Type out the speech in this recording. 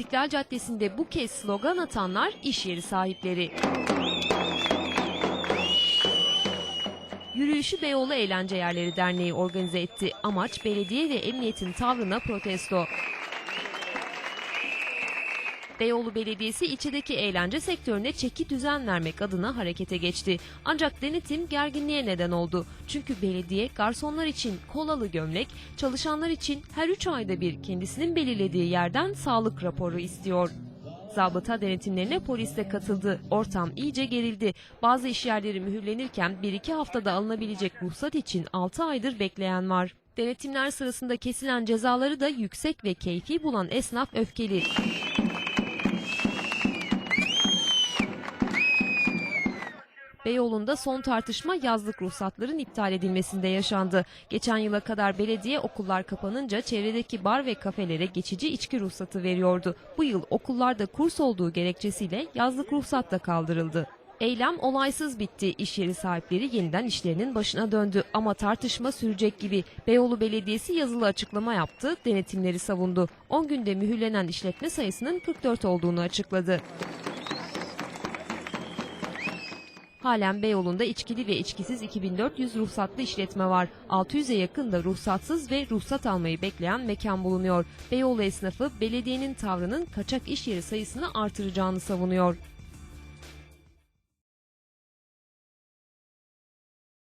İstiklal Caddesi'nde bu kez slogan atanlar iş yeri sahipleri. Yürüyüşü Beyoğlu Eğlence Yerleri Derneği organize etti. Amaç belediye ve emniyetin tavrına protesto. Beyoğlu Belediyesi ilçedeki eğlence sektörüne çeki düzen vermek adına harekete geçti. Ancak denetim gerginliğe neden oldu. Çünkü belediye garsonlar için kolalı gömlek, çalışanlar için her 3 ayda bir kendisinin belirlediği yerden sağlık raporu istiyor. Zabıta denetimlerine polis de katıldı. Ortam iyice gerildi. Bazı işyerleri mühürlenirken 1-2 haftada alınabilecek ruhsat için 6 aydır bekleyen var. Denetimler sırasında kesilen cezaları da yüksek ve keyfi bulan esnaf öfkeli. Beyoğlu'nda son tartışma yazlık ruhsatların iptal edilmesinde yaşandı. Geçen yıla kadar belediye okullar kapanınca çevredeki bar ve kafelere geçici içki ruhsatı veriyordu. Bu yıl okullarda kurs olduğu gerekçesiyle yazlık ruhsat da kaldırıldı. Eylem olaysız bitti. İş yeri sahipleri yeniden işlerinin başına döndü. Ama tartışma sürecek gibi. Beyoğlu Belediyesi yazılı açıklama yaptı, denetimleri savundu. 10 günde mühürlenen işletme sayısının 44 olduğunu açıkladı. Halen Beyoğlu'nda içkili ve içkisiz 2400 ruhsatlı işletme var. 600'e yakın da ruhsatsız ve ruhsat almayı bekleyen mekan bulunuyor. Beyoğlu esnafı belediyenin tavrının kaçak iş yeri sayısını artıracağını savunuyor.